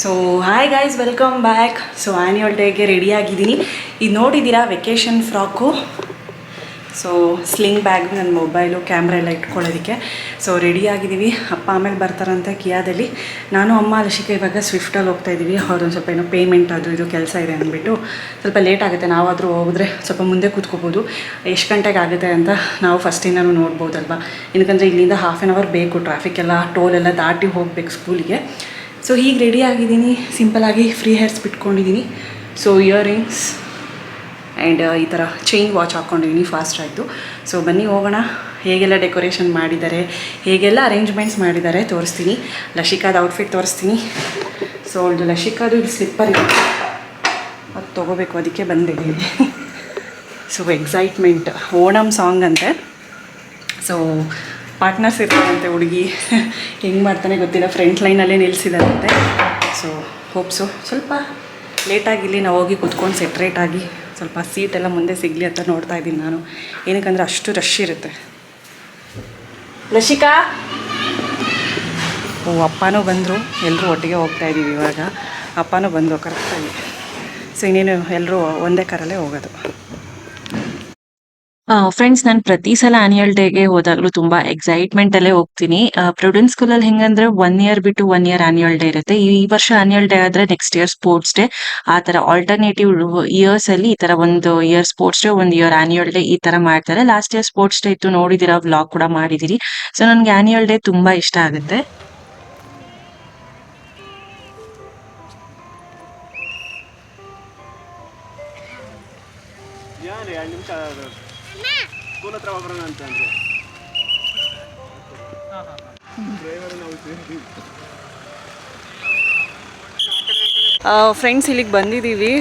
So hi guys welcome back so annual ಡೇಗೆ ready ಆಗಿದ್ದೀನಿ. ಇದು ನೋಡಿದ್ದೀರಾ vacation frock so sling bag ನನ್ನ ಮೊಬೈಲು ಕ್ಯಾಮ್ರಾ ಎಲ್ಲ ಇಟ್ಕೊಳ್ಳೋದಕ್ಕೆ. ಸೊ ರೆಡಿ ಆಗಿದ್ದೀವಿ. ಅಪ್ಪ ಆಮೇಲೆ ಬರ್ತಾರಂತ ಕಿಯಾದಲ್ಲಿ. ನಾನು, ಅಮ್ಮ ಲಶಿಕ ಇವಾಗ ಸ್ವಿಫ್ಟಲ್ಲಿ ಹೋಗ್ತಾ ಇದ್ದೀವಿ ಅವ್ರೊಂದು ಸ್ವಲ್ಪ ಏನೋ ಪೇಮೆಂಟ್ ಅದು ಇದು ಕೆಲಸ ಇದೆ ಅಂದ್ಬಿಟ್ಟು. ಸ್ವಲ್ಪ ಲೇಟ್ ಆಗುತ್ತೆ. ನಾವಾದರೂ ಹೋದ್ರೆ ಸ್ವಲ್ಪ ಮುಂದೆ ಕೂತ್ಕೋಬೋದು. ಎಷ್ಟು ಗಂಟೆಗೆ ಆಗುತ್ತೆ ಅಂತ ನಾವು ಫಸ್ಟಿಂದನೂ ನೋಡ್ಬೋದಲ್ವಾ? ಏನಕ್ಕಂದರೆ ಇಲ್ಲಿಂದ ಹಾಫ್ ಆನ್ ಅವರ್ ಬೇಕು. ಟ್ರಾಫಿಕ್ ಎಲ್ಲ ಟೋಲ್ ಎಲ್ಲ ದಾಟಿ ಹೋಗ್ಬೇಕು ಸ್ಕೂಲಿಗೆ ಸೊ ಈಗ ರೆಡಿ ಆಗಿದ್ದೀನಿ. ಸಿಂಪಲಾಗಿ ಫ್ರೀ ಹೇರ್ಸ್ ಬಿಟ್ಕೊಂಡಿದ್ದೀನಿ. ಸೊ ಇಯರಿಂಗ್ಸ್ ಆ್ಯಂಡ್ ಈ ಥರ ಚೈನ್ ವಾಚ್ ಹಾಕ್ಕೊಂಡಿದ್ದೀನಿ ಫಾಸ್ಟ್ ಆಯಿತು. ಸೊ ಬನ್ನಿ ಹೋಗೋಣ. ಹೇಗೆಲ್ಲ ಡೆಕೋರೇಷನ್ ಮಾಡಿದ್ದಾರೆ, ಹೇಗೆಲ್ಲ ಅರೇಂಜ್ಮೆಂಟ್ಸ್ ಮಾಡಿದ್ದಾರೆ ತೋರಿಸ್ತೀನಿ. ಲಶಿಕಾದ ಔಟ್ಫಿಟ್ ತೋರಿಸ್ತೀನಿ. ಸೊ ಅವಳದು ಲಶಿಕಾದು ಇಲ್ಲಿ ಸ್ಲಿಪ್ಪರ್ ಇದೆ. ಅದು ತೊಗೋಬೇಕು, ಅದಕ್ಕೆ ಬಂದಿದ್ದೀನಿ ಸೊ ಎಕ್ಸೈಟ್ಮೆಂಟ್ ಓಣಮ್ ಸಾಂಗ್ ಅಂತೆ. ಸೊ ಪಾರ್ಟ್ನರ್ಸ್ ಇರ್ತಾರಂತೆ ಹುಡುಗಿ. ಹೆಂಗೆ ಮಾಡ್ತಾನೆ ಗೊತ್ತಿಲ್ಲ ಫ್ರಂಟ್ ಲೈನಲ್ಲೇ ನಿಲ್ಲಿಸಿದಾರಂತೆ ಸೊ ಹೋಪ್ಸು ಸ್ವಲ್ಪ ಲೇಟಾಗಿ ಇಲ್ಲಿ ನಾವು ಹೋಗಿ ಕುತ್ಕೊಂಡು ಸೆಟ್ರೇಟ್ ಆಗಿ ಸ್ವಲ್ಪ ಸೀಟೆಲ್ಲ ಮುಂದೆ ಸಿಗಲಿ ಅಂತ ನೋಡ್ತಾ ಇದ್ದೀನಿ ನಾನು. ಏನಕ್ಕಂದ್ರೆ ಅಷ್ಟು ರಶ್ ಇರುತ್ತೆ. ಲಶಿಕಾ? ಓ, ಅಪ್ಪನೂ ಬಂದರು. ಎಲ್ಲರೂ ಒಟ್ಟಿಗೆ ಹೋಗ್ತಾ ಇದ್ದೀವಿ ಇವಾಗ. ಅಪ್ಪನೂ ಬಂದರು ಕರೆಕ್ಟಾಗಿ. ಸೊ ಇನ್ನೇನು ಎಲ್ಲರೂ ಒಂದೇ ಕಾರಲ್ಲೇ ಹೋಗೋದು. ಫ್ರೆಂಡ್ಸ್ ನಾನು ಪ್ರತಿ ಸಲ ಆನ್ಯುವಲ್ ಡೇಗೆ ಹೋದಾಗಲೂ ತುಂಬಾ ಎಕ್ಸೈಟ್ಮೆಂಟ್ ಅಲ್ಲೇ ಹೋಗ್ತೀನಿ. ಪ್ರೊಡೆನ್ಸ್ ಸ್ಕೂಲ್ ಅಲ್ಲಿ ಹೆಂಗಂದ್ರೆ ಒನ್ ಇಯರ್ ಬಿಟ್ಟು ಒನ್ ಇಯರ್ ಆನ್ಯುವಲ್ ಡೇ ಇರುತ್ತೆ. ಈ ವರ್ಷ ಆನ್ಯುವಲ್ ಡೇ ಆದ್ರೆ ನೆಕ್ಸ್ಟ್ ಇಯರ್ ಸ್ಪೋರ್ಟ್ಸ್ ಡೇ ಆ ತರ ಆಲ್ಟರ್ನೇಟಿವ್ ಇಯರ್ಸ್ ಅಲ್ಲಿ ಈ ತರ ಒಂದು ಇಯರ್ ಸ್ಪೋರ್ಟ್ಸ್ ಡೇ ಒಂದು ಇಯರ್ ಆನ್ಯುವಲ್ ಡೇ ಈ ತರ ಮಾಡ್ತಾರೆ. ಲಾಸ್ಟ್ ಇಯರ್ ಸ್ಪೋರ್ಟ್ಸ್ ಡೇ ಇತ್ತು, ನೋಡಿದಿರ ವ್ಲಾಗ್ ಕೂಡ ಮಾಡಿದಿರಿ. ಸೊ ನನ್ಗೆ ಆನ್ಯುವಲ್ ಡೇ ತುಂಬಾ ಇಷ್ಟ ಆಗುತ್ತೆ. ಯಾರು? ಎರಡು ನಿಮಿಷ ಹತ್ರ ಹೋಗೋಣ ಅಂತ ಅಂದ್ರೆ. ಫ್ರೆಂಡ್ಸ್ ಇಲ್ಲಿಗೆ ಬಂದಿದ್ದೀವಿ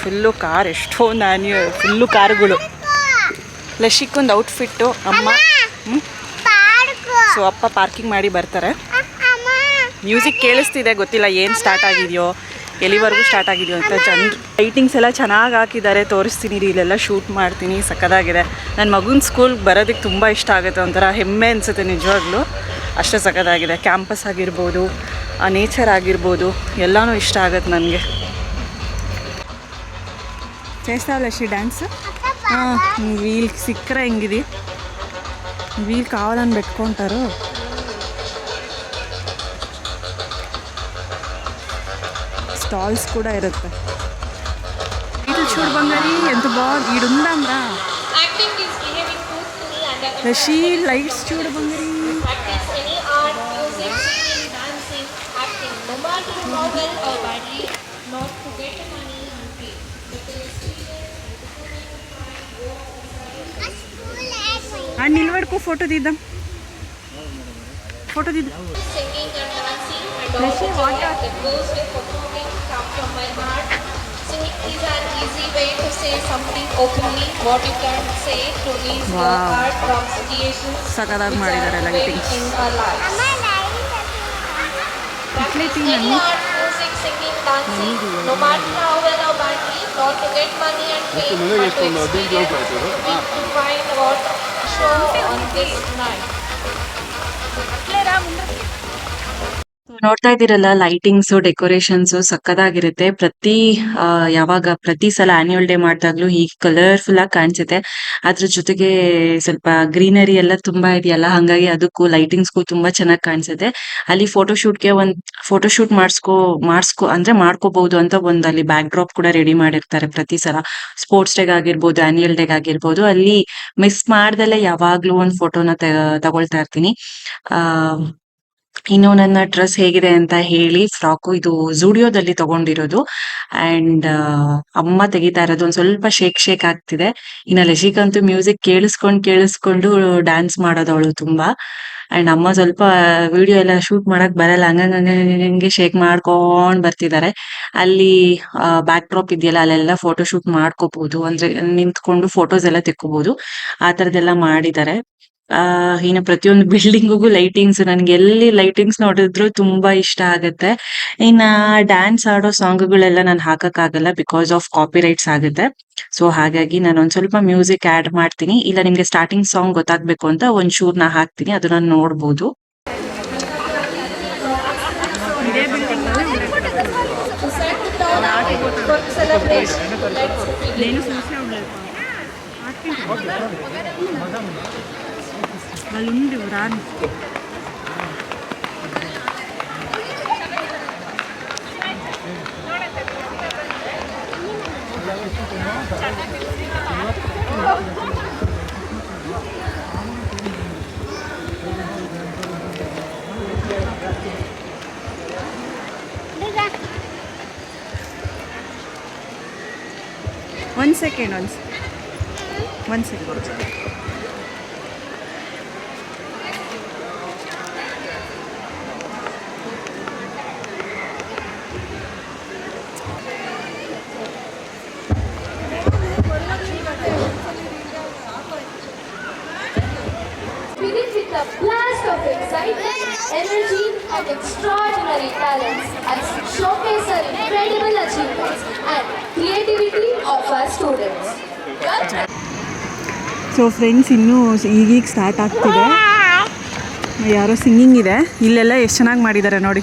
ಫುಲ್ಲು ಕಾರ್ ಎಷ್ಟೊಂದು ನಾನು ಫುಲ್ಲು ಕಾರುಗಳು ಲಶಿಕ್ಕೊಂದು ಔಟ್ಫಿಟ್ಟು ಅಮ್ಮ. ಸೊ ಅಪ್ಪ ಪಾರ್ಕಿಂಗ್ ಮಾಡಿ ಬರ್ತಾರೆ. ಮ್ಯೂಸಿಕ್ ಕೇಳಿಸ್ತಿದೆ ಗೊತ್ತಿಲ್ಲ ಏನು ಸ್ಟಾರ್ಟ್ ಆಗಿದೆಯೋ. ಎಲ್ಲಿವರೆಗೂ ಸ್ಟಾರ್ಟ್ ಆಗಿದೆಯೋ ಅಂತ ಜನರು ಲೈಟಿಂಗ್ಸ್ ಎಲ್ಲ ಚೆನ್ನಾಗಿ ಹಾಕಿದ್ದಾರೆ ತೋರಿಸ್ತೀನಿ ರೀ ಇಲ್ಲೆಲ್ಲ ಶೂಟ್ ಮಾಡ್ತೀನಿ ಸಕ್ಕದಾಗಿದೆ ನನ್ನ ಮಗುನ ಸ್ಕೂಲ್ಗೆ ಬರೋದಕ್ಕೆ ತುಂಬ ಇಷ್ಟ ಆಗುತ್ತೆ ಒಂಥರ ಹೆಮ್ಮೆ ಅನಿಸುತ್ತೆ ನಿಜವಾಗ್ಲೂ ಅಷ್ಟೇ ಸಕ್ಕದಾಗಿದೆ ಕ್ಯಾಂಪಸ್ ಆಗಿರ್ಬೋದು ಆ ನೇಚರ್ ಆಗಿರ್ಬೋದು ಎಲ್ಲನೂ ಇಷ್ಟ ಆಗುತ್ತೆ ನನಗೆ చేస్తావులే షీ డ్యాన్స్ వీల్ సిక్కర ఇంగిది వీల్ కావాలని పెట్టుకుంటారు ಸ್ಟಾಲ್ಸ್ ಕೂಡ ಇರುತ್ತೆ ಇದು ಚೂರು ಬಂಗಾರಿ ಎಂತ ಬಾಗ್ ಇಡುಂದಂದ್ರಾ ರಶಿ ಲೈಟ್ಸ್ ಚೂಡು ಬಂಗಾರಿ ನಿಲ್ವಡ್ಕೋ ಫೋಟೋ ದಿದ್ದ ಫೋಟೋ ದಿದ್ದ Rashi water is an easy way to say something openly. What you can say to these wow. art from creations which are big in our lives. Practice any art, music, singing, dancing, no matter how well or badly, not to get money and fame, but to experience, to find what show on this night. ನೋಡ್ತಾ ಇದ್ದೀರಲ್ಲ lightings decorations ಸಕ್ಕದಾಗಿರುತ್ತೆ ಪ್ರತಿ ಯಾವಾಗ, ಪ್ರತಿ ಸಲ annual day ಮಾಡಿದಾಗ್ಲೂ ಹೀಗೆ colourful ಆಗಿ ಕಾಣಿಸುತ್ತೆ. ಅದ್ರ ಜೊತೆಗೆ ಸ್ವಲ್ಪ ಗ್ರೀನರಿ ಎಲ್ಲ ತುಂಬಾ ಇದೆಯಲ್ಲ, ಹಂಗಾಗಿ ಅದಕ್ಕೂ ಲೈಟಿಂಗ್ಸ್ಗೂ ತುಂಬಾ ಚೆನ್ನಾಗಿ ಕಾಣಿಸುತ್ತೆ. ಅಲ್ಲಿ ಫೋಟೋಶೂಟ್ಗೆ ಒಂದ್ ಫೋಟೋಶೂಟ್ ಮಾಡಿಸ್ಕೋ ಮಾಡಿಸ್ಕೋ, ಅಂದ್ರೆ ಮಾಡ್ಕೋಬಹುದು ಅಂತ ಒಂದ್ ಅಲ್ಲಿ ಬ್ಯಾಕ್ ಡ್ರಾಪ್ ಕೂಡ ರೆಡಿ ಮಾಡಿರ್ತಾರೆ ಪ್ರತಿ ಸಲ. ಸ್ಪೋರ್ಟ್ಸ್ ಡೇಗ್ ಆಗಿರ್ಬೋದು ಆನ್ಯುವಲ್ ಡೇಗ್ ಆಗಿರ್ಬೋದು, ಅಲ್ಲಿ ಮಿಸ್ ಮಾಡ್ದಲೆ ಯಾವಾಗ್ಲೂ ಒಂದ್ ಫೋಟೋನ ತಗೊಳ್ತಾ ಇರ್ತೀನಿ. ಆ ಇನ್ನು ನನ್ನ ಡ್ರೆಸ್ ಹೇಗಿದೆ ಅಂತ ಹೇಳಿ ಫ್ರಾಕು ಇದು ಜೂಡಿಯೋದಲ್ಲಿ ತಗೊಂಡಿರೋದು. ಅಂಡ್ ಅಮ್ಮ ತೆಗಿತಾ ಇರೋದು ಒಂದ್ ಸ್ವಲ್ಪ ಶೇಕ್ ಶೇಕ್ ಆಗ್ತಿದೆ. ಇನ್ನ ಲಶಿಕಂತೂ ಮ್ಯೂಸಿಕ್ ಕೇಳಿಸ್ಕೊಂಡ್ ಕೇಳಿಸ್ಕೊಂಡು ಡ್ಯಾನ್ಸ್ ಮಾಡೋದವಳು ತುಂಬಾ. ಅಂಡ್ ಅಮ್ಮ ಸ್ವಲ್ಪ ವಿಡಿಯೋ ಎಲ್ಲ ಶೂಟ್ ಮಾಡಕ್ ಬರಲ್ಲ. ಹಂಗಂಗೆ ಶೇಕ್ ಮಾಡ್ಕೊಂಡ್ ಬರ್ತಿದ್ದಾರೆ. ಅಲ್ಲಿ ಬ್ಯಾಕ್ ಡ್ರಾಪ್ ಇದೆಯಲ್ಲ ಅಲ್ಲೆಲ್ಲ ಫೋಟೋ ಶೂಟ್ ಮಾಡ್ಕೋಬಹುದು ಅಂದ್ರೆ ನಿಂತ್ಕೊಂಡು ಫೋಟೋಸ್ ಎಲ್ಲ ತೆಕ್ಕೋಬಹುದು ಆ ತರದೆಲ್ಲ ಮಾಡಿದ್ದಾರೆ. ಆ ಇನ್ನು ಪ್ರತಿಯೊಂದು ಬಿಲ್ಡಿಂಗಿಗೂ ಲೈಟಿಂಗ್ಸ್ ನನ್ಗೆ ಎಲ್ಲಿ ಲೈಟಿಂಗ್ಸ್ ನೋಡಿದ್ರು ತುಂಬಾ ಇಷ್ಟ ಆಗತ್ತೆ. ಇನ್ನ ಡ್ಯಾನ್ಸ್ ಆಡೋ ಸಾಂಗ್ಗಳೆಲ್ಲ ನಾನು ಹಾಕಕ್ ಆಗಲ್ಲ ಬಿಕಾಸ್ ಆಫ್ ಕಾಪಿ ರೈಟ್ಸ್ ಆಗುತ್ತೆ. ಸೊ ಹಾಗಾಗಿ ನಾನು ಒಂದ್ ಸ್ವಲ್ಪ ಮ್ಯೂಸಿಕ್ ಆಡ್ ಮಾಡ್ತೀನಿ. ಇಲ್ಲ ನಿಮ್ಗೆ ಸ್ಟಾರ್ಟಿಂಗ್ ಸಾಂಗ್ ಗೊತ್ತಾಗ್ಬೇಕು ಅಂತ ಒಂದ್ ಶೂರ್ ನಾ ಹಾಕ್ತೀನಿ. ಅದನ್ನ ನೋಡ್ಬೋದು. ಇದೇ ಬಿಲ್ಡಿಂಗ್ celebration. Let's begin. వాళ్ళుండి రాను one second one one second so friends ಇನ್ನೂ ಈಗೀಗ ಸ್ಟಾರ್ಟ್ ಆಗ್ತಿದೆ. ಯಾರೋ ಸಿಂಗಿಂಗ್ ಇದೆ. ಇಲ್ಲೆಲ್ಲ ಎಷ್ಟು ಚೆನ್ನಾಗಿ ಮಾಡಿದ್ದಾರೆ ನೋಡಿ.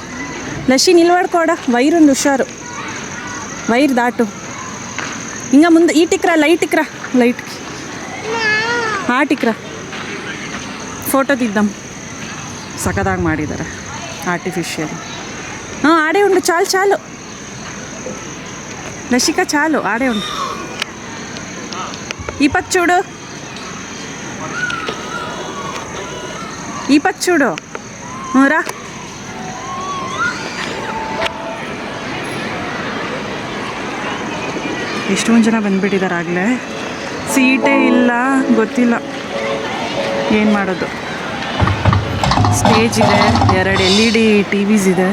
ಲಶಿ, ನಿಲ್ವಾಡ್ಕೊಡ. ವೈರೊಂದು ಹುಷಾರು. ವೈರ್ ದಾಟು. ಹಿಂಗೆ ಮುಂದೆ ಈ ಟಿಕ್ರ ಲೈಟ್ ಟಿಕ್ರ. ಲೈಟ್. ಆ ಟಿಕ್ರ. ಫೋಟೋ ತಿದ್ದಮ್ ಸಖತ್ತಾಗಿ ಮಾಡಿದ್ದಾರೆ ಆರ್ಟಿಫಿಷಿಯಲ್ ಹಾಂ, ಆಡೆ ಉಂಡು. ಚಾಲು ಚಾಲು. ಲಶಿಕಾ, ಚಾಲು. ಆಡೆ ಉಂಡು. ఈ పక్క చూడు ಈ ಪಕ್ಕ చూడు ಹ್ಞೂ ರಾ ಎಷ್ಟೊಂದು ಜನ ಬಂದ್ಬಿಟ್ಟಿದ್ದಾರೆ ಆಗಲೇ ಸೀಟೇ ಇಲ್ಲ ಗೊತ್ತಿಲ್ಲ ಏನು ಮಾಡೋದು ಸ್ಟೇಜ್ ಇದೆ ಎರಡು L E D TVs ಇದೆ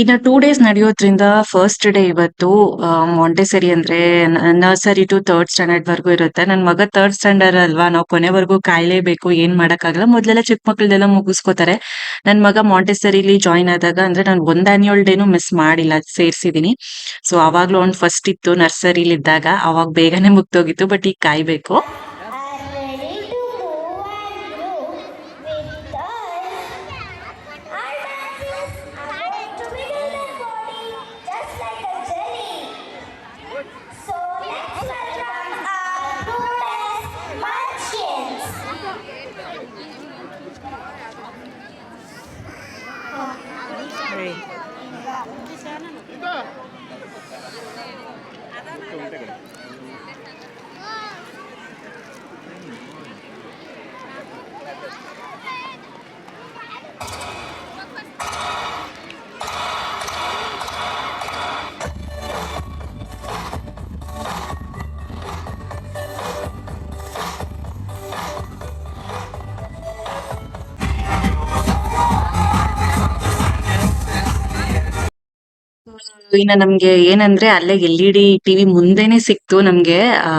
ಇನ್ನು ಟೂ ಡೇಸ್ ನಡೆಯೋದ್ರಿಂದ ಫಸ್ಟ್ ಡೇ ಇವತ್ತು ಮಾಂಟೆಸರಿ ಅಂದ್ರೆ ನರ್ಸರಿ ಟು ಥರ್ಡ್ ಸ್ಟ್ಯಾಂಡರ್ಡ್ ವರ್ಗೂ ಇರುತ್ತೆ. ನನ್ನ ಮಗ ಥರ್ಡ್ ಸ್ಟ್ಯಾಂಡರ್ಡ್ ಅಲ್ವಾ? ನಾವು ಕೊನೆವರೆಗೂ ಕಾಯಲೇಬೇಕು, ಏನ್ ಮಾಡಕ್ಕಾಗಲ್ಲ. ಮೊದ್ಲೆಲ್ಲ ಚಿಕ್ಕ ಮಕ್ಳದೆಲ್ಲ ಮುಗಿಸ್ಕೋತಾರೆ. ನನ್ ಮಗ ಮಾಂಟೆಸರಿಲಿ ಜಾಯಿನ್ ಆದಾಗ ಅಂದ್ರೆ ನಾನು ಒಂದ್ ಆನ್ಯುವಲ್ ಡೇನು ಮಿಸ್ ಮಾಡಿಲ್ಲ, ಸೇರ್ಸಿದೀನಿ. ಸೊ ಅವಾಗ್ಲೂ ಅವ್ನ್ ಫಸ್ಟ್ ಇತ್ತು ನರ್ಸರಿಲಿ ಇದ್ದಾಗ ಅವಾಗ ಬೇಗನೆ ಮುಗ್ದೋಗಿತ್ತು ಬಟ್ ಈಗ ಕಾಯ್ಬೇಕು. ಇನ್ನ ನಮ್ಗೆ ಏನಂದ್ರೆ ಅಲ್ಲೇ ಎಲ್ ಇ ಡಿ ಟಿವಿ ಮುಂದೆನೆ ಸಿಕ್ತು ನಮ್ಗೆ. ಆ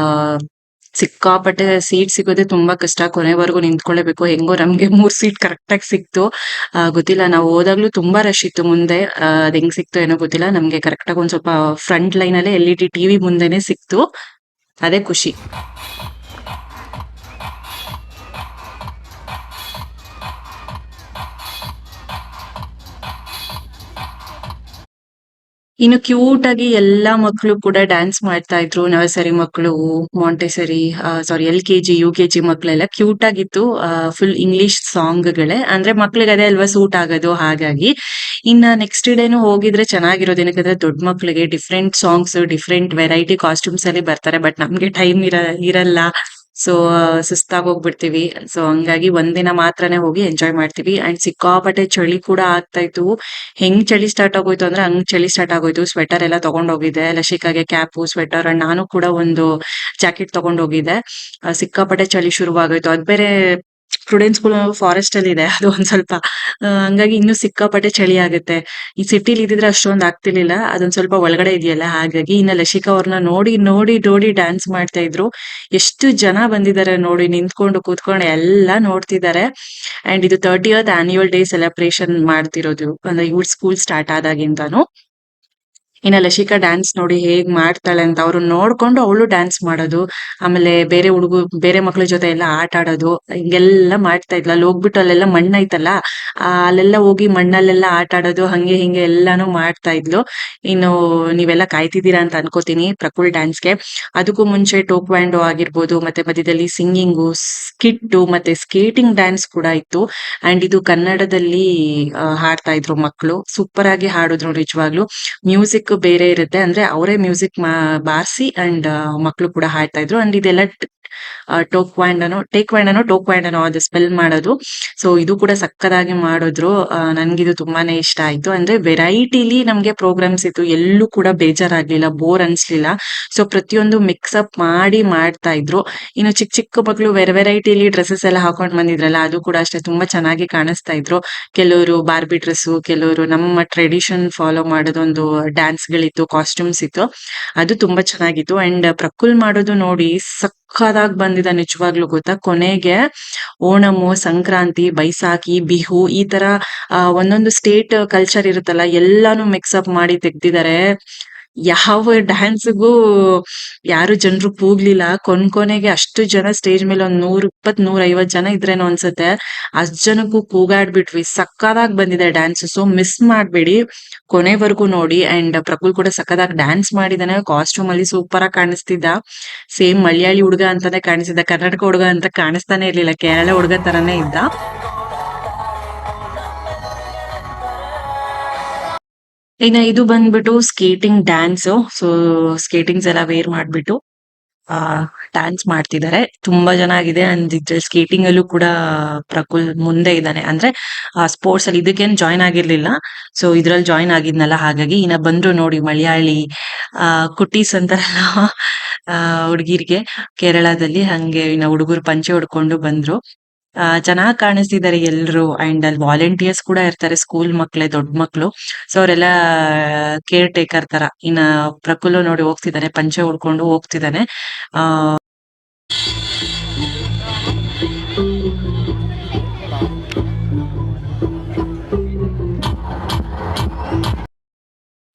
ಸಿಕ್ಕಾಪಟ್ಟೆ ಸೀಟ್ ಸಿಗೋದೇ ತುಂಬಾ ಕಷ್ಟ. ಕೊನೆವರೆಗೂ ನಿಂತ್ಕೊಳ್ಳೇಬೇಕು ಹೆಂಗೋ ನಮ್ಗೆ ಮೂರ್ ಸೀಟ್ ಕರೆಕ್ಟ್ ಆಗಿ ಸಿಕ್ತು. ಆ, ಗೊತ್ತಿಲ್ಲ. ನಾವು ಹೋದಾಗ್ಲೂ ತುಂಬಾ ರಶ್ ಇತ್ತು ಮುಂದೆ. ಅದ್ ಹೆಂಗ್ ಸಿಕ್ತು ಏನೋ ಗೊತ್ತಿಲ್ಲ. ನಮ್ಗೆ ಕರೆಕ್ಟ್ ಆಗಿ ಒಂದ್ ಸ್ವಲ್ಪ ಫ್ರಂಟ್ ಲೈನ್ ಅಲ್ಲೇ ಎಲ್ ಇ ಡಿ ಟಿವಿ ಮುಂದೆನೆ ಸಿಕ್ತು. ಅದೇ ಖುಷಿ. ಇನ್ನು ಕ್ಯೂಟ್ ಆಗಿ ಎಲ್ಲಾ ಮಕ್ಕಳು ಕೂಡ ಡ್ಯಾನ್ಸ್ ಮಾಡ್ತಾ ಇದ್ರು. ನರ್ಸರಿ ಮಕ್ಕಳು montessori sorry L K G U K G ಮಕ್ಕಳೆಲ್ಲ ಕ್ಯೂಟ್ ಆಗಿತ್ತು. ಫುಲ್ ಇಂಗ್ಲಿಷ್ ಸಾಂಗ್ ಗಳೇ ಅಂದ್ರೆ ಮಕ್ಳಿಗೆ ಅದೇ ಅಲ್ವಾ ಸೂಟ್ ಆಗೋದು, ಹಾಗಾಗಿ. ಇನ್ನ ನೆಕ್ಸ್ಟ್ ಡೇನು ಹೋಗಿದ್ರೆ ಚೆನ್ನಾಗಿರೋದು. ಏನಕ್ಕಂದ್ರೆ ದೊಡ್ಡ ಮಕ್ಳಿಗೆ different songs different variety costumes ಅಲ್ಲಿ ಬರ್ತಾರೆ. ಬಟ್ ನಮ್ಗೆ ಟೈಮ್ ಇರ, ಇರಲ್ಲ. ಸೊ ಸುಸ್ತಾಗಿ ಹೋಗ್ಬಿಡ್ತೀವಿ. ಸೊ ಹಂಗಾಗಿ ಒಂದಿನ ಮಾತ್ರನೇ ಹೋಗಿ ಎಂಜಾಯ್ ಮಾಡ್ತೀವಿ. ಅಂಡ್ ಸಿಕ್ಕಾಪಟ್ಟೆ ಚಳಿ ಕೂಡ ಆಗ್ತಾ ಇತ್ತು. ಹೆಂಗ್ ಚಳಿ ಸ್ಟಾರ್ಟ್ ಆಗೋಯ್ತು ಅಂದ್ರೆ ಹಂಗ್ ಚಳಿ ಸ್ಟಾರ್ಟ್ ಆಗೋಯ್ತು. ಸ್ವೆಟರ್ ಎಲ್ಲ ತಗೊಂಡ್ ಹೋಗಿದ್ದೆ ಲಶಿಕಾಗೆ ಕ್ಯಾಪು ಸ್ವೆಟರ್ ಅಂಡ್ ನಾನು ಕೂಡ ಒಂದು ಜಾಕೆಟ್ ತಗೊಂಡ್ ಹೋಗಿದ್ದೆ ಆ, ಸಿಕ್ಕಾಪಟ್ಟೆ ಚಳಿ ಶುರುವಾಗೋಯ್ತು. ಅದ್ ಬೇರೆ ಸ್ಟೂಡೆಂಟ್ ಸ್ಕೂಲ್ ಫಾರೆಸ್ಟ್ ಅಲ್ಲಿ ಇದೆ. ಅದು ಒಂದ್ ಸ್ವಲ್ಪ ಹಂಗಾಗಿ ಇನ್ನೂ ಸಿಕ್ಕಾಪಟ್ಟೆ ಚಳಿ ಆಗುತ್ತೆ. ಈ ಸಿಟಿಲಿ ಇದ್ದಿದ್ರೆ ಅಷ್ಟೊಂದ್ ಆಗ್ತಿರ್ಲಿಲ್ಲ. ಅದೊಂದ್ ಸ್ವಲ್ಪ ಒಳಗಡೆ ಇದೆಯಲ್ಲ, ಹಾಗಾಗಿ ಇನ್ನ ಲಶಿಕಾ ಅವ್ರನ್ನ ನೋಡಿ ನೋಡಿ ನೋಡಿ ಡ್ಯಾನ್ಸ್ ಮಾಡ್ತಾ ಇದ್ರು. ಎಷ್ಟು ಜನ ಬಂದಿದ್ದಾರೆ ನೋಡಿ, ನಿಂತ್ಕೊಂಡು ಕೂತ್ಕೊಂಡು ಎಲ್ಲ ನೋಡ್ತಿದ್ದಾರೆ ಅಂಡ್ ಇದು thirty year annual day celebration ಮಾಡ್ತಿರೋದು. ಅಂದ್ರೆ ಇವ್ರ ಸ್ಕೂಲ್ ಸ್ಟಾರ್ಟ್ ಆದಾಗಿಂತಾನು ಇನ್ನ ಲಶಿಕಾ ಡ್ಯಾನ್ಸ್ ನೋಡಿ ಹೇಗ್ ಮಾಡ್ತಾಳೆ ಅಂತ ಅವ್ರು ನೋಡ್ಕೊಂಡು ಅವಳು ಡ್ಯಾನ್ಸ್ ಮಾಡೋದು, ಆಮೇಲೆ ಬೇರೆ ಹುಡುಗ, ಬೇರೆ ಮಕ್ಳ ಜೊತೆ ಎಲ್ಲ ಆಟ ಆಡೋದು, ಹಿಂಗೆಲ್ಲ ಮಾಡ್ತಾ ಇದ್ಲ. ಅಲ್ಲಿ ಹೋಗ್ಬಿಟ್ಟು ಅಲ್ಲೆಲ್ಲ ಮಣ್ಣ್ ಐತಲ್ಲ ಅಲ್ಲೆಲ್ಲ ಹೋಗಿ ಮಣ್ಣಲ್ಲೆಲ್ಲ ಆಟ ಆಡೋದು, ಹಂಗೆ ಹಿಂಗೆ ಎಲ್ಲಾನು ಮಾಡ್ತಾ ಇದ್ಲು. ಇನ್ನು ನೀವೆಲ್ಲ ಕಾಯ್ತಿದ್ದೀರಾ ಅಂತ ಅನ್ಕೋತೀನಿ ಪ್ರಕುಲ್ ಡ್ಯಾನ್ಸ್ಗೆ ಅದಕ್ಕೂ ಮುಂಚೆ ಟೋಕ್ ವ್ಯಾಂಡೋ ಆಗಿರ್ಬೋದು, ಮತ್ತೆ ಮಧ್ಯದಲ್ಲಿ ಸಿಂಗಿಂಗು, ಸ್ಕಿಟ್ಟು, ಮತ್ತೆ ಸ್ಕೇಟಿಂಗ್ ಡ್ಯಾನ್ಸ್ ಕೂಡ ಇತ್ತು. ಅಂಡ್ ಇದು ಕನ್ನಡದಲ್ಲಿ ಹಾಡ್ತಾ ಇದ್ರು ಮಕ್ಕಳು ಸೂಪರ್ ಆಗಿ ಹಾಡಿದ್ರು ನಿಜವಾಗ್ಲು. ಮ್ಯೂಸಿಕ್ ಬೇರೆ ಇರುತ್ತೆ. ಅಂದ್ರೆ ಅವರೇ ಮ್ಯೂಸಿಕ್ ಬಾರಿಸಿ ಅಂಡ್ ಮಕ್ಕಳು ಕೂಡ ಹಾಡ್ತಾ ಇದ್ರು. ಅಂಡ್ ಇದೆಲ್ಲ ಟೋಕ್ ವ್ಯಾಂಡನೋ ಟೇಕ್ ವ್ಯಾಂಡನೋ ಟೋಕ್ ವ್ಯಾಂಡನೋ ಅದು ಸ್ಪೆಲ್ ಮಾಡೋದು. ಸೊ ಇದು ಕೂಡ ಸಕ್ಕದಾಗಿ ಮಾಡಿದ್ರು. ನನ್ಗಿದು ತುಂಬಾನೇ ಇಷ್ಟ ಆಯ್ತು. ಅಂದ್ರೆ ವೆರೈಟಿಲಿ ನಮ್ಗೆ ಪ್ರೋಗ್ರಾಮ್ಸ್ ಇತ್ತು. ಎಲ್ಲೂ ಕೂಡ ಬೇಜಾರಾಗ್ಲಿಲ್ಲ ಬೋರ್ ಅನ್ಸ್ಲಿಲ್ಲ. ಸೊ ಪ್ರತಿಯೊಂದು ಮಿಕ್ಸ್ ಅಪ್ ಮಾಡಿ ಮಾಡ್ತಾ ಇದ್ರು. ಇನ್ನು ಚಿಕ್ಕ ಚಿಕ್ಕ ಮಕ್ಕಳು ವೆರ ವೆರೈಟಿಲಿ ಡ್ರೆಸ್ಸಸ್ ಎಲ್ಲ ಹಾಕೊಂಡ್ ಬಂದಿದ್ರಲ್ಲ, ಅದು ಕೂಡ ಅಷ್ಟೇ ತುಂಬಾ ಚೆನ್ನಾಗಿ ಕಾಣಿಸ್ತಾ ಇದ್ರು. ಕೆಲವರು ಬಾರ್ಬಿ ಡ್ರೆಸ್ಸು ಕೆಲವರು ನಮ್ಮ ಟ್ರೆಡಿಷನ್ ಫಾಲೋ ಮಾಡೋದೊಂದು ಡ್ಯಾನ್ಸ್ ಗಳಿತ್ತು ಕಾಸ್ಟ್ಯೂಮ್ಸ್ ಇತ್ತು. ಅದು ತುಂಬಾ ಚೆನ್ನಾಗಿತ್ತು. ಅಂಡ್ ಪ್ರಕುಲ್ ಮಾಡೋದು ನೋಡಿ ಸಕ್ಕದಾಗಿ ಬಂದಿದೆ ನಿಜವಾಗ್ಲೂ ಗೊತ್ತಾ? ಕೊನೆಗೆ ಓಣಮು, ಸಂಕ್ರಾಂತಿ ಬೈಸಾಖಿ ಬಿಹು ಈ ತರ ಒಂದೊಂದು ಸ್ಟೇಟ್ ಕಲ್ಚರ್ ಇರುತ್ತಲ್ಲ, ಎಲ್ಲಾನು ಮಿಕ್ಸ್ ಅಪ್ ಮಾಡಿ ತೆಗ್ದಿದ್ದಾರೆ. ಯಾವ ಡ್ಯಾನ್ಸ್ಗೂ ಯಾರು ಜನರು ಕೂಗ್ಲಿಲ್ಲ. ಕೊನ್ ಕೊನೆಗೆ ಅಷ್ಟು ಜನ ಸ್ಟೇಜ್ ಮೇಲೆ ಒಂದ್ ನೂರ್ ಇಪ್ಪತ್ ನೂರ ಐವತ್ ಜನ ಇದ್ರೇನೋ ಅನ್ಸುತ್ತೆ. ಅಷ್ಟ್ ಜನಕ್ಕೂ ಕೂಗಾಡ್ಬಿಟ್ವಿ. ಸಕ್ಕದಾಗ್ ಬಂದಿದೆ ಡ್ಯಾನ್ಸ್. ಸೊ ಮಿಸ್ ಮಾಡ್ಬೇಡಿ. ಕೊನೆವರೆಗೂ ನೋಡಿ. ಅಂಡ್ ಪ್ರಕುಲ್ ಕೂಡ ಸಕ್ಕದಾಗ್ ಡ್ಯಾನ್ಸ್ ಮಾಡಿದಾನೆ. ಕಾಸ್ಟ್ಯೂಮ್ ಅಲ್ಲಿ ಸೂಪರ್ ಆಗಿ ಕಾಣಿಸ್ತಿದ್ದ. ಸೇಮ್ ಮಲಯಾಳಿ ಹುಡುಗ ಅಂತಾನೆ ಕಾಣಿಸ್ತಿದ್ದ ಕರ್ನಾಟಕ ಹುಡುಗ ಅಂತ ಕಾಣಿಸ್ತಾನೆ ಇರ್ಲಿಲ್ಲ. ಕೇರಳ ಹುಡುಗ ತರಾನೇ ಇದ್ದ. ಇನ್ನ ಇದು ಬಂದ್ಬಿಟ್ಟು ಸ್ಕೇಟಿಂಗ್ ಡ್ಯಾನ್ಸ್ ಸೊ ಸ್ಕೇಟಿಂಗ್ಸ್ ಎಲ್ಲ ವೇರ್ ಮಾಡ್ಬಿಟ್ಟು, ಆ ಡ್ಯಾನ್ಸ್ ಮಾಡ್ತಿದ್ದಾರೆ ತುಂಬಾ ಚೆನ್ನಾಗಿದೆ ಅಂದಿದ್ರೆ ಸ್ಕೇಟಿಂಗ್ ಅಲ್ಲೂ ಕೂಡ ಪ್ರಕುಲ್ ಮುಂದೆ ಇದ್ದಾನೆ. ಅಂದ್ರೆ, ಆ ಸ್ಪೋರ್ಟ್ಸ್ ಅಲ್ಲಿ ಇದಕ್ಕೇನು ಜಾಯ್ನ್ ಆಗಿರ್ಲಿಲ್ಲ. ಸೊ ಇದ್ರಲ್ಲಿ ಜಾಯ್ನ್ ಆಗಿದ್ನಲ್ಲ, ಹಾಗಾಗಿ ಇನ್ನ ಬಂದ್ರು ನೋಡಿ ಮಲಯಾಳಿ, ಆ, ಕುಟೀಸ್ ಅಂತಾರಲ್ಲ ಹುಡುಗಿರ್ಗೆ. ಕೇರಳದಲ್ಲಿ ಹಂಗೆ ಇನ್ನ ಹುಡುಗರು ಪಂಚೆ ಹೊಡ್ಕೊಂಡು ಬಂದ್ರು. ಆ ಚೆನ್ನಾಗ್ ಕಾಣಿಸ್ತಿದ್ದಾರೆ ಎಲ್ರು ಅಂಡ್ ಅಲ್ಲಿ ವಾಲಂಟಿಯರ್ಸ್ ಕೂಡ ಇರ್ತಾರೆ ಸ್ಕೂಲ್ ಮಕ್ಳೆ, ದೊಡ್ಡ ಮಕ್ಳು. ಸೊ ಅವರೆಲ್ಲ ಕೇರ್ ಟೇಕರ್ ತರ, ಇನ್ನ ಪ್ರಕುಲ್ ನೋಡಿ ಹೋಗ್ತಿದ್ದಾನೆ ಪಂಚೆ ಉಡ್ಕೊಂಡು ಹೋಗ್ತಿದ್ದಾನೆ. ಆ,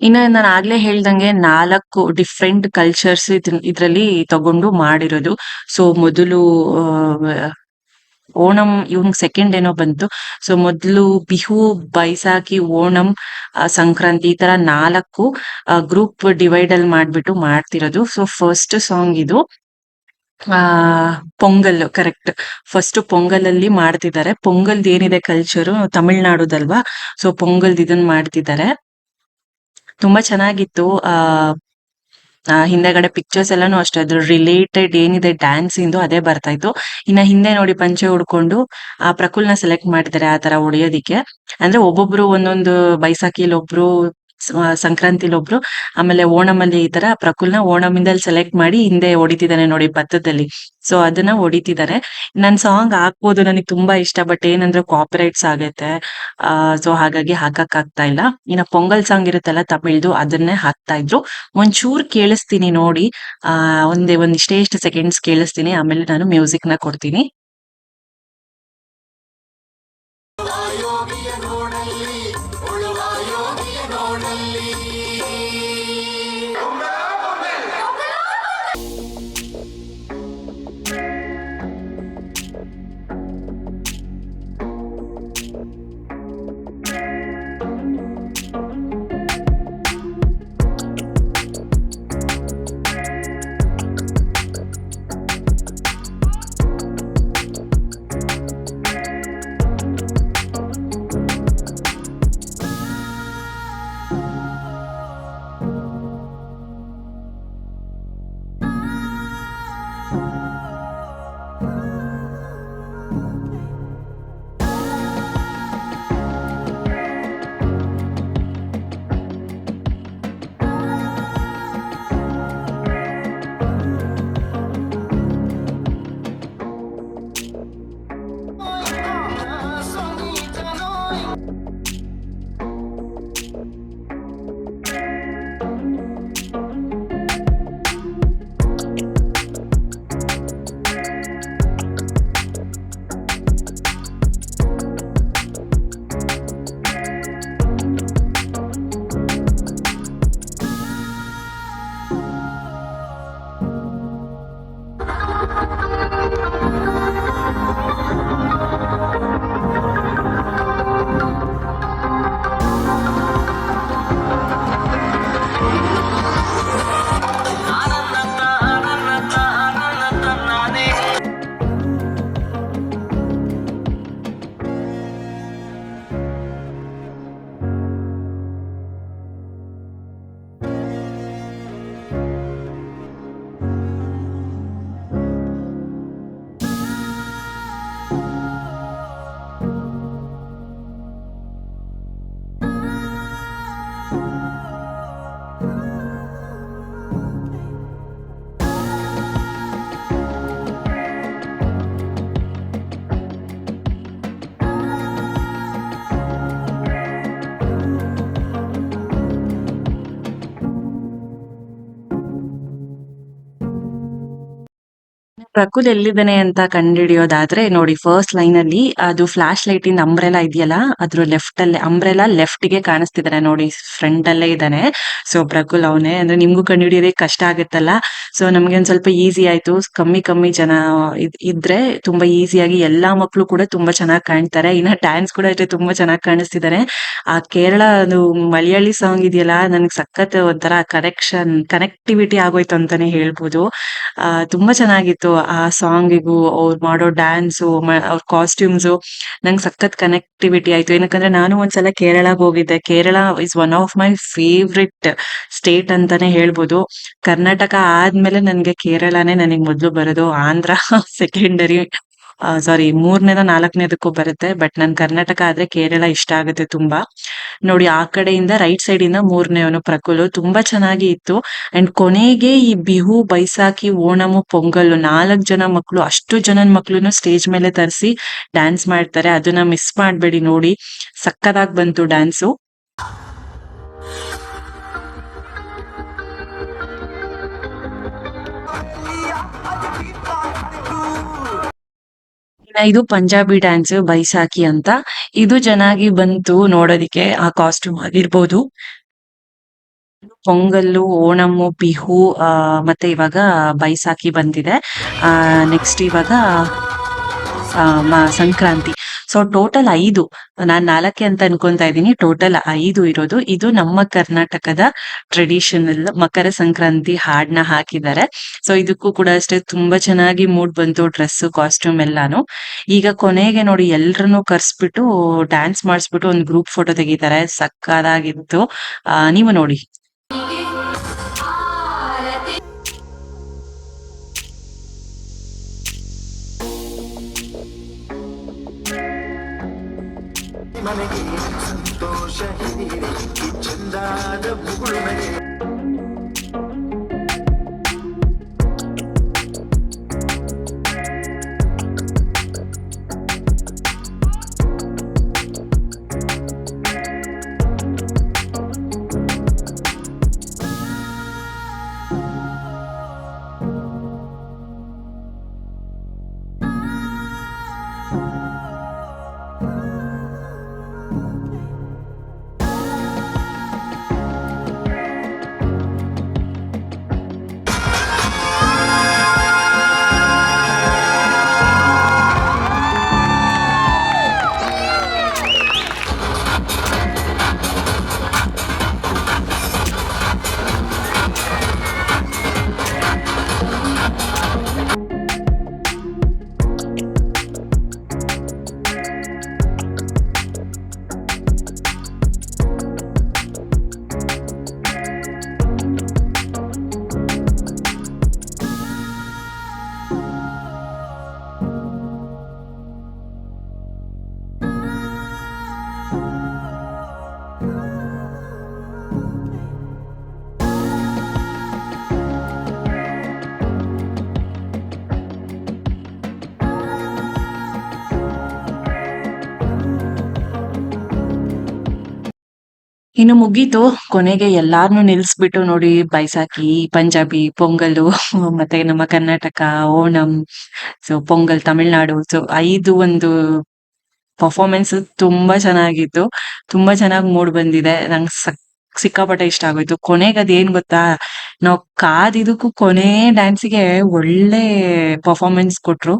ಇನ್ನ ನಾನು ಆಗ್ಲೇ ಹೇಳ್ದಂಗೆ ನಾಲ್ಕು ಡಿಫ್ರೆಂಟ್ ಕಲ್ಚರ್ಸ್ ಇದ್ರಲ್ಲಿ ತಗೊಂಡು ಮಾಡಿರೋದು. ಸೊ ಮೊದಲು ಓಣಂ ಇವಂಗ್ ಸೆಕೆಂಡ್ ಏನೋ ಬಂತು. ಸೊ ಮೊದಲು ಬಿಹು, ಬೈಸಾಕಿ, ಓಣಂ ಸಂಕ್ರಾಂತಿ ಈ ತರ ನಾಲ್ಕು ಗ್ರೂಪ್ ಡಿವೈಡ್ ಅಲ್ಲಿ ಮಾಡ್ಬಿಟ್ಟು ಮಾಡ್ತಿರೋದು. ಸೊ ಫಸ್ಟ್ ಸಾಂಗ್ ಇದು, ಆ, ಪೊಂಗಲ್ ಕರೆಕ್ಟ್ ಫಸ್ಟ್ ಪೊಂಗಲ್ ಅಲ್ಲಿ ಮಾಡ್ತಿದ್ದಾರೆ. ಪೊಂಗಲ್ದ ಏನಿದೆ ಕಲ್ಚರ್ ತಮಿಳ್ನಾಡುದಲ್ವಾ? ಸೊ ಪೊಂಗಲ್ದ ಇದನ್ ಮಾಡ್ತಿದ್ದಾರೆ. ತುಂಬಾ ಚೆನ್ನಾಗಿತ್ತು. ಆ ಆ, ಹಿಂದೆಗಡೆ ಪಿಕ್ಚರ್ಸ್ ಎಲ್ಲಾನು ಅಷ್ಟೇ ಅದ್ರ ರಿಲೇಟೆಡ್ ಏನಿದೆ ಡ್ಯಾನ್ಸ್ ಇಂದು ಅದೇ ಬರ್ತಾ ಇತ್ತು. ಇನ್ನ ಹಿಂದೆ ನೋಡಿ ಪಂಚೆ ಉಡ್ಕೊಂಡು ಆ ಪ್ರಕುಲ್ನ ಸೆಲೆಕ್ಟ್ ಮಾಡಿದ್ದಾರೆ ಆ ತರ ಹೊಡೆಯೋದಿಕ್ಕೆ. ಅಂದ್ರೆ ಒಬ್ಬೊಬ್ರು ಒಂದೊಂದು ಬೈಸಾಕಿಲ್ ಒಬ್ರು ಸಂಕ್ರಾಂತಿಲಿ ಒಬ್ರು, ಆಮೇಲೆ ಓಣಮಲ್ಲಿ ಈ ತರ ಪ್ರಕುಲ್ನ ಓಣಮಿಂದಲ್ಲಿ ಸೆಲೆಕ್ಟ್ ಮಾಡಿ ಹಿಂದೆ ಹೊಡಿತಿದ್ದಾನೆ ನೋಡಿ ಪತ್ತದಲ್ಲಿ ಸೊ ಅದನ್ನ ಹೊಡಿತಿದ್ದಾರೆ ನನ್ ಸಾಂಗ್ ಹಾಕ್ಬೋದು ನನಗೆ ತುಂಬಾ ಇಷ್ಟ ಬಟ್ ಏನಂದ್ರೆ ಕಾಪಿರೈಟ್ಸ್ ಆಗತ್ತೆ. ಆ ಸೊ ಹಾಗಾಗಿ ಹಾಕಕ್ ಆಗ್ತಾ ಇಲ್ಲ. ಇನ್ನ ಪೊಂಗಲ್ ಸಾಂಗ್ ಇರುತ್ತಲ್ಲ ತಮಿಳ್ದು, ಅದನ್ನೇ ಹಾಕ್ತಾ ಇದ್ರು. ಒಂಚೂರ್ ಕೇಳಿಸ್ತೀನಿ ನೋಡಿ. ಆ, ಒಂದೇ, ಒಂದ್ ಇಷ್ಟೇ ಇಷ್ಟು ಸೆಕೆಂಡ್ಸ್ ಕೇಳಿಸ್ತೀನಿ. ಆಮೇಲೆ ನಾನು ಮ್ಯೂಸಿಕ್ನ ಕೊಡ್ತೀನಿ. ಪ್ರಕುಲ್ ಎಲ್ಲಿದ್ದಾನೆ ಅಂತ ಕಂಡುಹಿಡಿಯೋದಾದ್ರೆ ನೋಡಿ ಫಸ್ಟ್ ಲೈನ್ ಅಲ್ಲಿ ಅದು ಫ್ಲಾಶ್ ಲೈಟ್ ಇಂದ ಅಂಬ್ರೆಲಾ ಇದೆಯಲ್ಲ, ಅದ್ರ ಲೆಫ್ಟ್ ಅಲ್ಲೇ ಅಂಬ್ರೆಲಾ ಲೆಫ್ಟ್ಗೆ ಕಾಣಿಸ್ತಿದ್ದಾನೆ ನೋಡಿ ಫ್ರಂಟ್ ಅಲ್ಲೇ ಇದ್ದಾನೆ. ಸೊ ಪ್ರಕುಲ್ ಅವನೇ, ಅಂದ್ರೆ ನಿಮ್ಗೂ ಕಂಡುಹಿಡಿಯೋದಕ್ಕೆ ಕಷ್ಟ ಆಗುತ್ತಲ್ಲ. ಸೊ ನಮ್ಗೆ ಒಂದ್ ಸ್ವಲ್ಪ ಈಸಿ ಆಯ್ತು. ಕಮ್ಮಿ ಕಮ್ಮಿ ಜನ ಇದ್- ಇದ್ರೆ ತುಂಬಾ ಈಸಿಯಾಗಿ ಎಲ್ಲಾ ಮಕ್ಕಳು ಕೂಡ ತುಂಬಾ ಚೆನ್ನಾಗಿ ಕಾಣ್ತಾರೆ. ಇನ್ನ ಡ್ಯಾನ್ಸ್ ಕೂಡ ಅಷ್ಟೇ ತುಂಬಾ ಚೆನ್ನಾಗಿ ಕಾಣಿಸ್ತಿದ್ದಾರೆ ಆ ಕೇರಳ ಅದು ಮಲಯಾಳಿ ಸಾಂಗ್ ಇದೆಯಲ್ಲ, ನನಗೆ ಸಖತ್ ಒಂಥರ ಕನೆಕ್ಷನ್ ಕನೆಕ್ಟಿವಿಟಿ ಆಗೋಯ್ತು ಅಂತಾನೆ ಹೇಳ್ಬೋದು. ಆ, ತುಂಬಾ ಚೆನ್ನಾಗಿತ್ತು. ಆ ಸಾಂಗಿಗೂ ಅವ್ರು ಮಾಡೋ ಡ್ಯಾನ್ಸು ಅವ್ರ ಕಾಸ್ಟ್ಯೂಮ್ಸ್ ನಂಗೆ ಸಖತ್ ಕನೆಕ್ಟಿವಿಟಿ ಆಯ್ತು. ಏನಕ್ಕಂದ್ರೆ ನಾನು ಒಂದ್ಸಲ ಕೇರಳಗೆ ಹೋಗಿದ್ದೆ. Kerala is one of my favourite state ಅಂತಾನೆ ಹೇಳ್ಬೋದು. ಕರ್ನಾಟಕ ಆದ್ಮೇಲೆ ನನ್ಗೆ ಕೇರಳನೇ ನನಗೆ ಮೊದ್ಲು ಬರೋದು. ಆಂಧ್ರ ಸೆಕೆಂಡರಿ ಸಾರಿ ಮೂರನೇದ ನಾಲ್ಕನೇದಕ್ಕೂ ಬರುತ್ತೆ ಬಟ್ ನನ್ ಕರ್ನಾಟಕ ಆದ್ರೆ ಕೇರಳ ಇಷ್ಟ ಆಗುತ್ತೆ ತುಂಬಾ. ನೋಡಿ, ಆ ಕಡೆಯಿಂದ ರೈಟ್ ಸೈಡ್ ಇಂದ ಮೂರನೇವನು ಪ್ರಕುಲು ತುಂಬಾ ಚೆನ್ನಾಗಿ ಇತ್ತು. ಅಂಡ್ ಕೊನೆಗೆ ಈ ಬಿಹು, ಬೈಸಾಕಿ, ಓಣಮು, ಪೊಂಗಲ್ ನಾಲ್ಕ್ ಜನ ಮಕ್ಕಳು ಅಷ್ಟು ಜನ ಮಕ್ಕಳು ಸ್ಟೇಜ್ ಮೇಲೆ ತರಿಸಿ ಡ್ಯಾನ್ಸ್ ಮಾಡ್ತಾರೆ. ಅದನ್ನ ಮಿಸ್ ಮಾಡ್ಬೇಡಿ ನೋಡಿ. ಸಕ್ಕದಾಗ್ ಬಂತು ಡ್ಯಾನ್ಸು ಇದು ಪಂಜಾಬಿ ಡ್ಯಾನ್ಸ್ ಬೈಸಾಖಿ ಅಂತ ಇದು ಚೆನ್ನಾಗಿ ಬಂತು ನೋಡೋದಿಕ್ಕೆ, ಆ ಕಾಸ್ಟ್ಯೂಮ್ ಆಗಿರ್ಬೋದು. ಪೊಂಗಲ್ಲು, ಓಣಮ್ಮು ಬಿಹು ಮತ್ತೆ ಇವಾಗ ಬೈಸಾಕಿ ಬಂದಿದೆ. ನೆಕ್ಸ್ಟ್ ಇವಾಗ ಸಂಕ್ರಾಂತಿ. ಸೊ ಟೋಟಲ್ ಐದು. ನಾನ್ ನಾಲ್ಕೆ ಅಂತ ಅನ್ಕೊಂತಾ ಇದ್ದೀನಿ. ಟೋಟಲ್ ಐದು ಇರೋದು. ಇದು ನಮ್ಮ ಕರ್ನಾಟಕದ ಟ್ರೆಡಿಷನಲ್ ಮಕರ ಸಂಕ್ರಾಂತಿ ಹಾಡ್ನ ಹಾಕಿದ್ದಾರೆ. ಸೊ ಇದಕ್ಕೂ ಕೂಡ ಅಷ್ಟೇ ತುಂಬಾ ಚೆನ್ನಾಗಿ ಮೂಡ್ ಬಂತು ಡ್ರೆಸ್ ಕಾಸ್ಟ್ಯೂಮ್ ಎಲ್ಲಾನು. ಈಗ ಕೊನೆಗೆ ನೋಡಿ ಎಲ್ರನ್ನೂ ಕರ್ಸ್ಬಿಟ್ಟು ಡ್ಯಾನ್ಸ್ ಮಾಡಿಸ್ಬಿಟ್ಟು ಒಂದು ಗ್ರೂಪ್ ಫೋಟೋ ತೆಗಿತಾರೆ. ಸಕ್ಕದಾಗಿತ್ತು ನೀವು ನೋಡಿ. ಮನೆಗೆ ಸಂತೋಷ ಹಿರಿಯರಿ ಚಂದಾದ ಮುಗುಳು ಮನೆಗೆ ಇನ್ನು ಮುಗೀತು. ಕೊನೆಗೆ ಎಲ್ಲಾರ್ನು ನಿಲ್ಸ್ಬಿಟ್ಟು ನೋಡಿ, ಬೈಸಾಕಿ, ಪಂಜಾಬಿ, ಪೊಂಗಲು, ಮತ್ತೆ ನಮ್ಮ ಕರ್ನಾಟಕ, ಓಣಂ ಸೊ ಪೊಂಗಲ್, ತಮಿಳ್ನಾಡು ಸೊ ಐದು ಒಂದು ಪರ್ಫಾರ್ಮೆನ್ಸ್ ತುಂಬಾ ಚೆನ್ನಾಗಿತ್ತು. ತುಂಬಾ ಚೆನ್ನಾಗಿ ಮೂಡ್ ಬಂದಿದೆ. ನಂಗೆ ಸಕ್, ಸಿಕ್ಕಾಪಟ್ಟೆ ಇಷ್ಟ ಆಗೋಯ್ತು. ಕೊನೆಗೆ ಅದೇನ್ ಗೊತ್ತಾ? ನಾವ್ ಕಾದಿದಕ್ಕೂ ಕೊನೆ ಡ್ಯಾನ್ಸಿಗೆ ಒಳ್ಳೆ ಪರ್ಫಾರ್ಮೆನ್ಸ್ ಕೊಟ್ರು.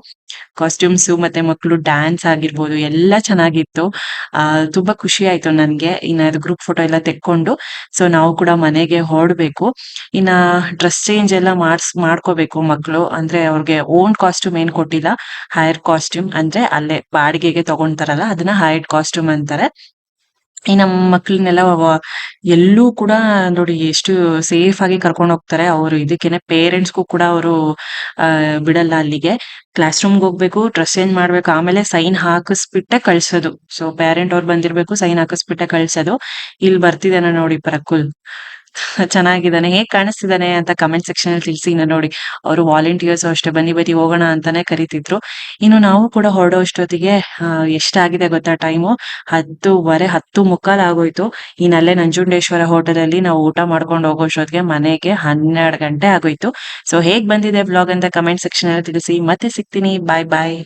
ಕಾಸ್ಟ್ಯೂಮ್ಸ್ ಮತ್ತೆ ಮಕ್ಕಳು ಡ್ಯಾನ್ಸ್ ಆಗಿರ್ಬೋದು ಎಲ್ಲ ಚೆನ್ನಾಗಿತ್ತು. ಆ, ತುಂಬಾ ಖುಷಿ ಆಯ್ತು ನನ್ಗೆ. ಇನ್ನ ಗ್ರೂಪ್ ಫೋಟೋ ಎಲ್ಲ ತೆಕ್ಕೊಂಡು ಸೊ ನಾವು ಕೂಡ ಮನೆಗೆ ಹೊರಡ್ಬೇಕು. ಇನ್ನ ಡ್ರೆಸ್ ಚೇಂಜ್ ಎಲ್ಲ ಮಾಡ್ಸ್, ಮಾಡ್ಕೋಬೇಕು ಮಕ್ಳು. ಅಂದ್ರೆ ಅವ್ರಿಗೆ ಓನ್ ಕಾಸ್ಟ್ಯೂಮ್ ಏನ್ ಕೊಟ್ಟಿಲ್ಲ ಹೈರ್ ಕಾಸ್ಟ್ಯೂಮ್ ಅಂದ್ರೆ ಅಲ್ಲೇ ಬಾಡಿಗೆಗೆ ತಗೊಂತಾರಲ್ಲ ಅದನ್ನ ಹೈರ್ ಕಾಸ್ಟ್ಯೂಮ್ ಅಂತಾರೆ. ಈ ನಮ್ಮ ಮಕ್ಳನ್ನೆಲ್ಲ ಎಲ್ಲೂ ಕೂಡ ನೋಡಿ ಎಷ್ಟು ಸೇಫ್ ಆಗಿ ಕರ್ಕೊಂಡು ಹೋಗ್ತಾರೆ. ಅವರು ಇದಕ್ಕೇನೆ ಪೇರೆಂಟ್ಸ್ಗೂ ಕೂಡ ಅವರು ಬಿಡಲ್ಲ ಅಲ್ಲಿಗೆ. ಕ್ಲಾಸ್ ರೂಮ್ಗೆ ಹೋಗ್ಬೇಕು ಡ್ರೆಸ್ ಚೇಂಜ್ ಮಾಡ್ಬೇಕು, ಆಮೇಲೆ ಸೈನ್ ಹಾಕಿಸ್ಬಿಟ್ಟೆ ಕಳ್ಸೋದು. ಸೊ ಪೇರೆಂಟ್ ಅವ್ರು ಬಂದಿರ್ಬೇಕು ಸೈನ್ ಹಾಕಿಸ್ಬಿಟ್ಟೆ ಕಳ್ಸೋದು. ಇಲ್ಲಿ ಬರ್ತಿದ್ದಾನೆ ನೋಡಿ ಪ್ರಕುಲ್. ಚೆನ್ನಾಗಿದ್ದಾನೆ, ಹೇಗ್ ಕಾಣಿಸ್ತಿದ್ದಾನೆ ಅಂತ ಕಮೆಂಟ್ ಸೆಕ್ಷನ್ ಅಲ್ಲಿ ತಿಳಿಸಿ ನೋಡಿ. ಅವರು ವಾಲಂಟಿಯರ್ಸ್ ಅಷ್ಟೇ, ಬನ್ನಿ ಬನ್ನಿ, ಹೋಗೋಣ ಅಂತಾನೆ ಕರಿತಿದ್ರು. ಇನ್ನು ನಾವು ಕೂಡ ಹೊರಡೋ ಅಷ್ಟೊತ್ತಿಗೆ ಎಷ್ಟಾಗಿದೆ ಗೊತ್ತಾ ಟೈಮು ಹತ್ತುವರೆ, ಹತ್ತು ಮುಕ್ಕಾಲ್ ಆಗೋಯ್ತು. ಇನ್ನಲ್ಲೇ ನಂಜುಂಡೇಶ್ವರ ಹೋಟೆಲ್ ಅಲ್ಲಿ ನಾವು ಊಟ ಮಾಡ್ಕೊಂಡು ಹೋಗೋ ಅಷ್ಟೊತ್ತಿಗೆ ಮನೆಗೆ ಹನ್ನೆರಡು ಗಂಟೆ ಆಗೋಯ್ತು. ಸೊ ಹೇಗ್ ಬಂದಿದೆ ಬ್ಲಾಗ್ ಅಂತ ಕಮೆಂಟ್ ಸೆಕ್ಷನ್ ಅಲ್ಲಿ ತಿಳಿಸಿ. ಮತ್ತೆ ಸಿಗ್ತೀನಿ. ಬಾಯ್ ಬಾಯ್